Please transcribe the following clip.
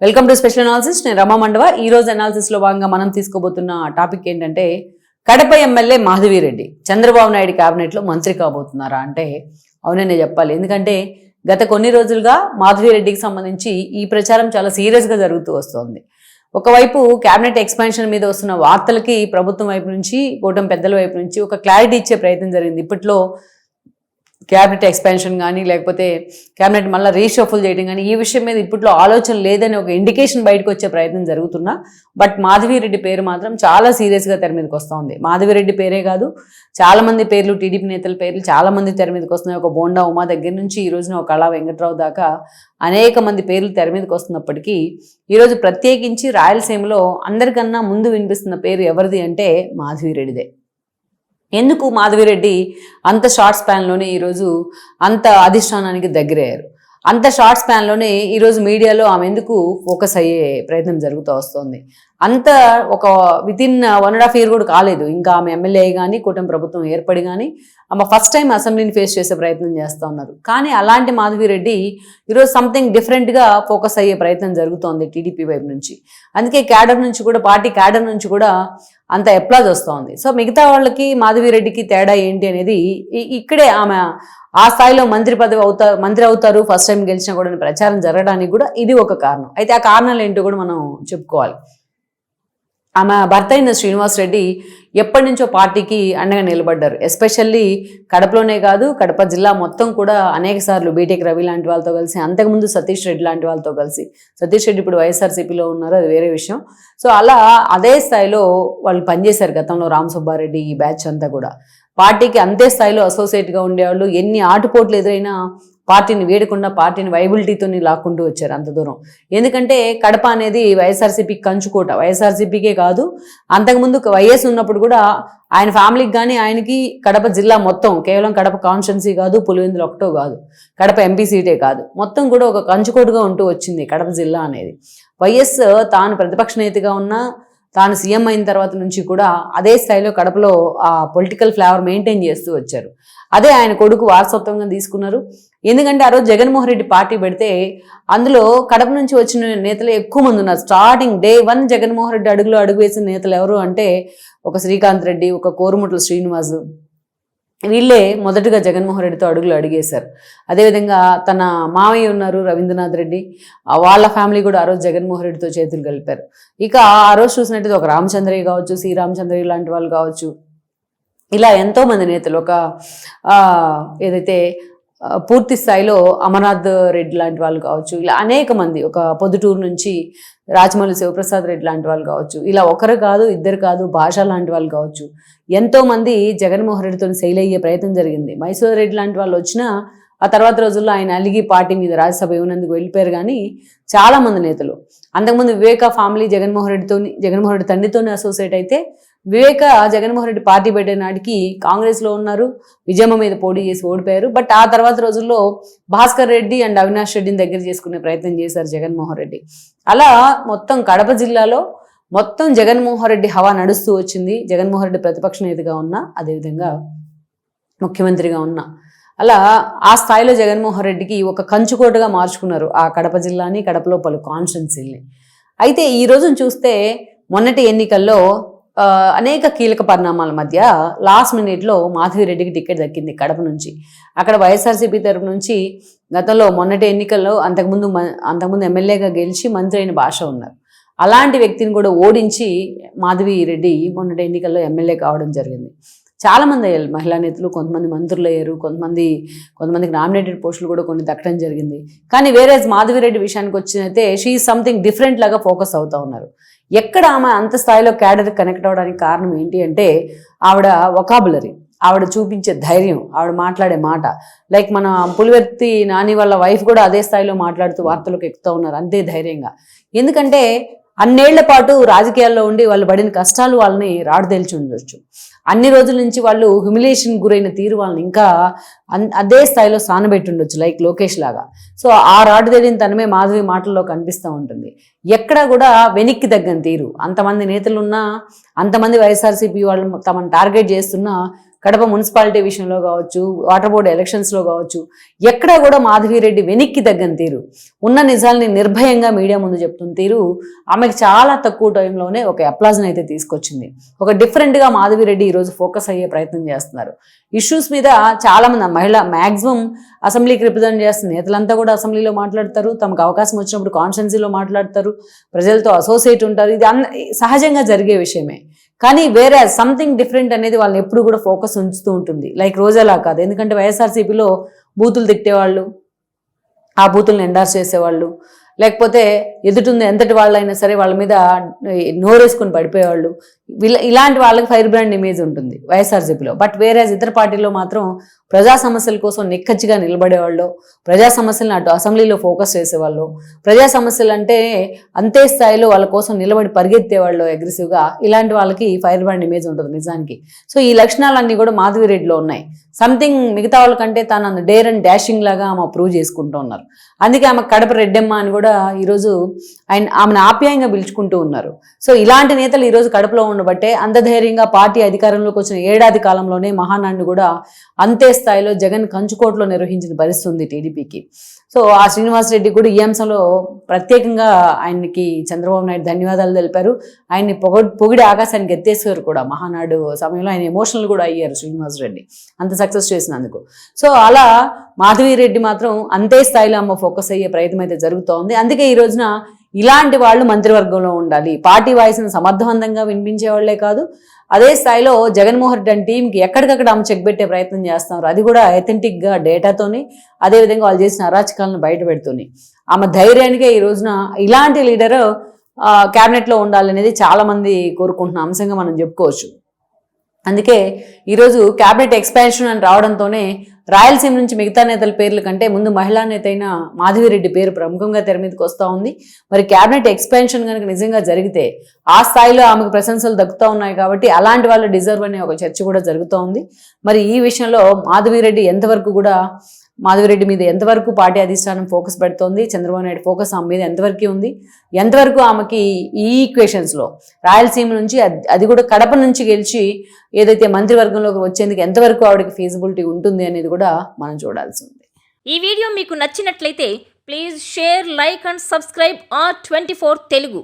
Welcome to special analysis నేను రమా మండవ. ఈ రోజు అనాలిసిస్లో భాగంగా మనం తీసుకోబోతున్న టాపిక్ ఏంటంటే కడప ఎమ్మెల్యే మాధవిరెడ్డి చంద్రబాబు నాయుడు క్యాబినెట్లో లో మంత్రి కాబోతున్నారా అంటే అవుననే చెప్పాలి. ఎందుకంటే గత కొన్ని రోజులుగా మాధవిరెడ్డికి సంబంధించి ఈ ప్రచారం చాలా సీరియస్గా జరుగుతూ వస్తోంది. ఒకవైపు క్యాబినెట్ ఎక్స్పాన్షన్ మీద వస్తున్న వార్తలకి ప్రభుత్వం వైపు నుంచి కూటమి పెద్దల వైపు నుంచి ఒక క్లారిటీ ఇచ్చే ప్రయత్నం జరిగింది. ఇప్పట్లో క్యాబినెట్ ఎక్స్పాన్షన్ కానీ లేకపోతే క్యాబినెట్ మళ్ళీ రీషఫుల్ చేయడం కానీ ఈ విషయం మీద ఇప్పట్లో ఆలోచన లేదని ఒక ఇండికేషన్ బయటకు వచ్చే ప్రయత్నం జరుగుతున్నా. బట్ మాధవిరెడ్డి పేరు మాత్రం చాలా సీరియస్గా తెర మీదకి వస్తూ ఉంది. మాధవిరెడ్డి పేరే కాదు చాలా మంది పేర్లు టీడీపీ నేతల పేర్లు చాలామంది తెర మీదకి వస్తున్నాయి. ఒక బోండా ఉమా దగ్గర నుంచి ఈ రోజున ఒక కళా వెంకట్రావు దాకా అనేక మంది పేర్లు తెర మీదకి వస్తున్నప్పటికీ ఈరోజు ప్రత్యేకించి రాయలసీమలో అందరికన్నా ముందు వినిపిస్తున్న పేరు ఎవరిది అంటే మాధవిరెడ్డిదే. ఎందుకు మాధవిరెడ్డి అంత షార్ట్ స్పాన్లోనే ఈరోజు అంత అధిష్టానానికి దగ్గరయ్యారు? అంత షార్ట్ స్పాన్లోనే ఈరోజు మీడియాలో ఆమె ఎందుకు ఫోకస్ అయ్యే ప్రయత్నం జరుగుతూ వస్తుంది? అంత ఒక within one and half year కూడా కాలేదు. ఇంకా ఆమె ఎమ్మెల్యే కానీ కూటమి ప్రభుత్వం ఏర్పడి కానీ ఆమె ఫస్ట్ టైం అసెంబ్లీని ఫేస్ చేసే ప్రయత్నం చేస్తూ ఉన్నారు. కానీ అలాంటి మాధవిరెడ్డి ఈరోజు సంథింగ్ డిఫరెంట్గా ఫోకస్ అయ్యే ప్రయత్నం జరుగుతోంది టీడీపీ వైపు నుంచి. అందుకే క్యాడర్ నుంచి కూడా పార్టీ క్యాడర్ నుంచి కూడా అంత ఎప్లాజ్ వస్తోంది. సో మిగతా వాళ్ళకి మాధవిరెడ్డికి తేడా ఏంటి అనేది ఇక్కడే ఆమె ఆ స్థాయిలో మంత్రి పదవి అవుతారు మంత్రి అవుతారు ఫస్ట్ టైం గెలిచినా కూడా ప్రచారం జరగడానికి కూడా ఇది ఒక కారణం. అయితే ఆ కారణాలు ఏంటో కూడా మనం చెప్పుకోవాలి. ఆమె భర్త అయిన శ్రీనివాస్ రెడ్డి ఎప్పటి నుంచో పార్టీకి అండగా నిలబడ్డారు. ఎస్పెషల్లీ కడపలోనే కాదు కడప జిల్లా మొత్తం కూడా అనేక సార్లు బీటెక్ రవి లాంటి వాళ్ళతో కలిసి అంతకుముందు సతీష్ రెడ్డి లాంటి వాళ్ళతో కలిసి. సతీష్ రెడ్డి ఇప్పుడు వైఎస్ఆర్సీపీలో ఉన్నారు అది వేరే విషయం. సో అలా అదే స్థాయిలో వాళ్ళు పనిచేశారు గతంలో రామ్ సుబ్బారెడ్డి ఈ బ్యాచ్ అంతా కూడా. పార్టీకి అంతే స్థాయిలో అసోసియేట్గా ఉండేవాళ్ళు. ఎన్ని ఆటుపోట్లు ఎదురైనా పార్టీని వేడకుండా పార్టీని వైబిలిటీతో లాక్కుంటూ వచ్చారు అంత దూరం. ఎందుకంటే కడప అనేది వైఎస్ఆర్సీపీ కంచుకోట. వైఎస్ఆర్సీపీకే కాదు అంతకుముందు వైఎస్ ఉన్నప్పుడు కూడా ఆయన ఫ్యామిలీకి కానీ ఆయనకి కడప జిల్లా మొత్తం కేవలం కడప కాన్స్టెన్సీ కాదు పులివెందులు ఒకటో కాదు కడప ఎంపీ సీటే కాదు. మొత్తం కూడా ఒక కంచుకోటుగా ఉంటూ వచ్చింది కడప జిల్లా అనేది. వైఎస్ తాను ప్రతిపక్ష నేతగా ఉన్నా తాను సీఎం అయిన తర్వాత నుంచి కూడా అదే స్థాయిలో కడపలో ఆ పొలిటికల్ ఫ్లేవర్ మెయింటైన్ చేస్తూ వచ్చారు. అదే ఆయన కొడుకు వారసత్వంగా తీసుకున్నారు. ఎందుకంటే ఆ రోజు జగన్మోహన్ రెడ్డి పార్టీ పెడితే అందులో కడప నుంచి వచ్చిన నేతలు ఎక్కువ మంది ఉన్నారు. Starting day one Jaganmohan Reddy అడుగులో అడుగు వేసిన నేతలు ఎవరు అంటే ఒక శ్రీకాంత్ రెడ్డి ఒక కోరుముట్ల శ్రీనివాస్. వీళ్ళే మొదటగా జగన్మోహన్ రెడ్డితో అడుగులు అడిగేశారు. అదేవిధంగా తన మామయ్య ఉన్నారు రవీంద్రనాథ్ రెడ్డి. వాళ్ళ ఫ్యామిలీ కూడా ఆ రోజు జగన్మోహన్ రెడ్డితో చేతులు కలిపారు. ఇక ఆ రోజు చూసినట్టయితే ఒక రామచంద్రయ్య కావచ్చు సి. రామచంద్రయ్య లాంటి వాళ్ళు కావచ్చు. ఇలా ఎంతోమంది నేతలు ఒక ఏదైతే పూర్తి స్థాయిలో అమర్నాథ్ రెడ్డి లాంటి వాళ్ళు కావచ్చు ఇలా అనేక మంది ఒక పొద్దుటూరు నుంచి రాజమౌళి శివప్రసాద్ రెడ్డి లాంటి వాళ్ళు కావచ్చు ఇలా ఒకరు కాదు ఇద్దరు కాదు భాష లాంటి వాళ్ళు కావచ్చు ఎంతోమంది జగన్మోహన్ రెడ్డితో శైలి అయ్యే ప్రయత్నం జరిగింది. మైసూర్ రెడ్డి లాంటి వాళ్ళు వచ్చినా ఆ తర్వాత రోజుల్లో ఆయన అలిగి పార్టీ మీద రాజ్యసభ ఇవ్వనందుకు వెళ్ళిపోయారు కానీ చాలామంది నేతలు. అంతకుముందు వివేక ఫ్యామిలీ జగన్మోహన్ రెడ్డితో జగన్మోహన్ రెడ్డి తండ్రితోనే అసోసియేట్ అయితే వివేక జగన్మోహన్ రెడ్డి పార్టీ పెట్టే నాటికి కాంగ్రెస్లో ఉన్నారు విజయమ్మ మీద పోటీ చేసి ఓడిపోయారు. బట్ ఆ తర్వాత రోజుల్లో భాస్కర్ రెడ్డి అండ్ అవినాష్ రెడ్డిని దగ్గర చేసుకునే ప్రయత్నం చేశారు జగన్మోహన్ రెడ్డి. అలా మొత్తం కడప జిల్లాలో మొత్తం జగన్మోహన్ రెడ్డి హవా నడుస్తూ వచ్చింది. జగన్మోహన్ రెడ్డి ప్రతిపక్ష నేతగా ఉన్నా అదేవిధంగా ముఖ్యమంత్రిగా ఉన్నా. అలా ఆ స్థాయిలో జగన్మోహన్ రెడ్డికి ఒక కంచుకోటగా మార్చుకున్నారు ఆ కడప జిల్లాని కడపలో పలు కాన్స్టిట్యున్సీల్ని అయితే ఈ రోజును చూస్తే మొన్నటి ఎన్నికల్లో అనేక కీలక పరిణామాల మధ్య లాస్ట్ మినిట్లో మాధవిరెడ్డికి టికెట్ దక్కింది కడప నుంచి. అక్కడ వైఎస్ఆర్సీపీ తరపు నుంచి గతంలో మొన్నటి ఎన్నికల్లో అంతకుముందు అంతకుముందు ఎమ్మెల్యేగా గెలిచి మంత్రి అయిన భాష ఉన్నారు. అలాంటి వ్యక్తిని కూడా ఓడించి మాధవి రెడ్డి మొన్నటి ఎన్నికల్లో ఎమ్మెల్యే కావడం జరిగింది. చాలామంది అయ్యారు. మహిళా నేతలు కొంతమంది మంత్రులు అయ్యారు. కొంతమంది కొంతమందికి నామినేటెడ్ పోస్టులు కూడా కొన్ని దక్కడం జరిగింది. కానీ వేరే మాధవిరెడ్డి విషయానికి వచ్చినైతే షీ సంథింగ్ డిఫరెంట్ లాగా ఫోకస్ అవుతూ ఉన్నారు. ఎక్కడ ఆమె అంత స్థాయిలో క్యాడర్ కనెక్ట్ అవ్వడానికి కారణం ఏంటి అంటే ఆవిడ ఒకాబులరీ ఆవిడ చూపించే ధైర్యం ఆవిడ మాట్లాడే మాట. లైక్ మన పులివెత్తి నాని వాళ్ళ వైఫ్ కూడా అదే స్థాయిలో మాట్లాడుతూ వార్తలకు ఎక్కుతూ ఉన్నారు అంతే ధైర్యంగా. ఎందుకంటే అన్నేళ్ళ పాటు రాజకీయాల్లో ఉండి వాళ్ళు పడిన కష్టాలు వాళ్ళని రాడు తేల్చి ఉండొచ్చు. అన్ని రోజుల నుంచి వాళ్ళు హ్యూమిలేషన్ గురైన తీరు వాళ్ళని ఇంకా అన్- అదే స్థాయిలో సానబెట్టి ఉండొచ్చు లైక్ లోకేష్ లాగా. సో ఆ రాడ్డు తేలిన తనమే మాధవి మాటల్లో కనిపిస్తూ ఉంటుంది. ఎక్కడా కూడా వెనక్కి తగ్గని తీరు. అంతమంది నేతలున్నా అంతమంది వైఎస్ఆర్సీపీ వాళ్ళు తమను టార్గెట్ చేస్తున్నా కడప మున్సిపాలిటీ విషయంలో కావచ్చు వాటర్ బోర్డు ఎలక్షన్స్లో కావచ్చు ఎక్కడా కూడా మాధవిరెడ్డి వెనక్కి తగ్గని తీరు. ఉన్న నిజాల్ని నిర్భయంగా మీడియా ముందు చెప్తున్న తీరు ఆమెకు చాలా తక్కువ టైంలోనే ఒక అప్లాజ్ని అయితే తీసుకొచ్చింది. ఒక డిఫరెంట్గా మాధవిరెడ్డి ఈరోజు ఫోకస్ అయ్యే ప్రయత్నం చేస్తున్నారు. ఇష్యూస్ మీద చాలామంది మహిళ మ్యాక్సిమం అసెంబ్లీకి రిప్రజెంట్ చేస్తున్న నేతలంతా కూడా అసెంబ్లీలో మాట్లాడతారు తమకు అవకాశం వచ్చినప్పుడు కాన్స్టెన్సీలో మాట్లాడతారు ప్రజలతో అసోసియేట్ ఉంటారు. ఇది అన్న సహజంగా జరిగే విషయమే. కానీ వేరే సంథింగ్ డిఫరెంట్ అనేది వాళ్ళని ఎప్పుడు కూడా ఫోకస్ ఉంచుతూ ఉంటుంది. లైక్ రోజలా కాదు. ఎందుకంటే వైఎస్ఆర్సీపీలో బూతులు తిట్టేవాళ్ళు ఆ బూతులను ఎండార్స్ చేసేవాళ్ళు. లేకపోతే ఎదుటింది ఎంతటి వాళ్ళైనా సరే వాళ్ళ మీద నోరేసుకొని పడిపోయేవాళ్ళు. వీళ్ళ ఇలాంటి వాళ్ళకి ఫైర్ బ్రాండ్ ఇమేజ్ ఉంటుంది వైఎస్ఆర్సీపీలో బట్ వేరే ఇతర పార్టీలో మాత్రం ప్రజా సమస్యల కోసం నిక్కచ్చిగా నిలబడేవాళ్ళు ప్రజా సమస్యలను అటు అసెంబ్లీలో ఫోకస్ చేసేవాళ్ళు ప్రజా సమస్యలు అంటే అంతే స్థాయిలో వాళ్ళ కోసం నిలబడి పరిగెత్తేవాళ్ళు అగ్రెసివ్గా ఇలాంటి వాళ్ళకి ఫైర్ బ్రాండ్ ఇమేజ్ ఉంటుంది నిజానికి. సో ఈ లక్షణాలన్నీ కూడా మాధవిరెడ్డిలో ఉన్నాయి. సంథింగ్ మిగతా వాళ్ళకంటే తను డేర్ అండ్ డాషింగ్ లాగా ఆమె ప్రూవ్ చేసుకుంటూ ఉన్నారు. అందుకే ఆమె కడప రెడ్డమ్మ అని కూడా ఈరోజు ఆయన ఆమెను ఆప్యాయంగా పిలుచుకుంటూ ఉన్నారు. సో ఇలాంటి నేతలు ఈరోజు కడుపులో ఉండబట్టే అంధధైర్యంగా పార్టీ అధికారంలోకి వచ్చిన ఏడాది కాలంలోనే మహానాడు కూడా అంతే స్థాయిలో జగన్ కంచుకోటలో నిర్వహించిన పరిస్థితి ఉంది టీడీపీకి. సో ఆ శ్రీనివాస్ రెడ్డి కూడా ఈ అంశంలో ప్రత్యేకంగా ఆయనకి చంద్రబాబు నాయుడు ధన్యవాదాలు తెలిపారు. ఆయన్ని పొగ పొగిడి ఆకాశానికి ఎత్తేసారు కూడా మహానాడు సమయంలో. ఆయన ఎమోషనల్ కూడా అయ్యారు శ్రీనివాస్ రెడ్డి. అంత సక్సెస్ చేసినందుకు. సో అలా మాధవీరెడ్డి మాత్రం అంతే స్థాయిలో అమ్మ ఫోకస్ అయ్యే ప్రయత్నం అయితే జరుగుతోంది. అందుకే ఈ రోజున ఇలాంటి వాళ్ళు మంత్రివర్గంలో ఉండాలి. పార్టీ వాయిస్ని సమర్థవంతంగా వినిపించే వాళ్ళే కాదు అదే స్థాయిలో జగన్మోహన్ రెడ్డి టీంకి ఎక్కడికక్కడ ఆమె చెక్ పెట్టే ప్రయత్నం చేస్తున్నారు. అది కూడా అథెంటిక్గా డేటాతోని అదేవిధంగా వాళ్ళు చేసిన అరాచకాలను బయట పెడుతుంది ఆమె ధైర్యానికే ఈ రోజున ఇలాంటి లీడర్ క్యాబినెట్లో ఉండాలనేది చాలా మంది కోరుకుంటున్న అంశంగా మనం చెప్పుకోవచ్చు. అందుకే ఈరోజు క్యాబినెట్ ఎక్స్పాన్షన్ అని రావడంతోనే రాయలసీమ నుంచి మిగతా నేతల పేర్ల కంటే ముందు మహిళా నేత అయిన మాధవిరెడ్డి పేరు ప్రముఖంగా తెర మీదకి వస్తూ ఉంది. మరి క్యాబినెట్ ఎక్స్పాన్షన్ కనుక నిజంగా జరిగితే ఆ స్థాయిలో ఆమెకు ప్రశంసలు దక్కుతూ ఉన్నాయి కాబట్టి అలాంటి వాళ్ళు డిజర్వ్ అనే ఒక చర్చ కూడా జరుగుతూ ఉంది. మరి ఈ విషయంలో మాధవిరెడ్డి ఎంతవరకు కూడా మాధవిరెడ్డి మీద ఎంతవరకు పార్టీ అధిష్టానం ఫోకస్ పెడుతోంది చంద్రబాబు నాయుడు ఫోకస్ ఆమె మీద ఎంతవరకు ఉంది ఎంతవరకు ఆమెకి ఈ ఈక్వేషన్స్లో రాయలసీమ నుంచి అది కూడా కడప నుంచి గెలిచి ఏదైతే మంత్రివర్గంలోకి వచ్చేందుకు ఎంతవరకు ఆవిడకి ఫీజిబిలిటీ ఉంటుంది అనేది కూడా మనం చూడాల్సి ఉంది. ఈ వీడియో మీకు నచ్చినట్లయితే please share like and subscribe R twenty Telugu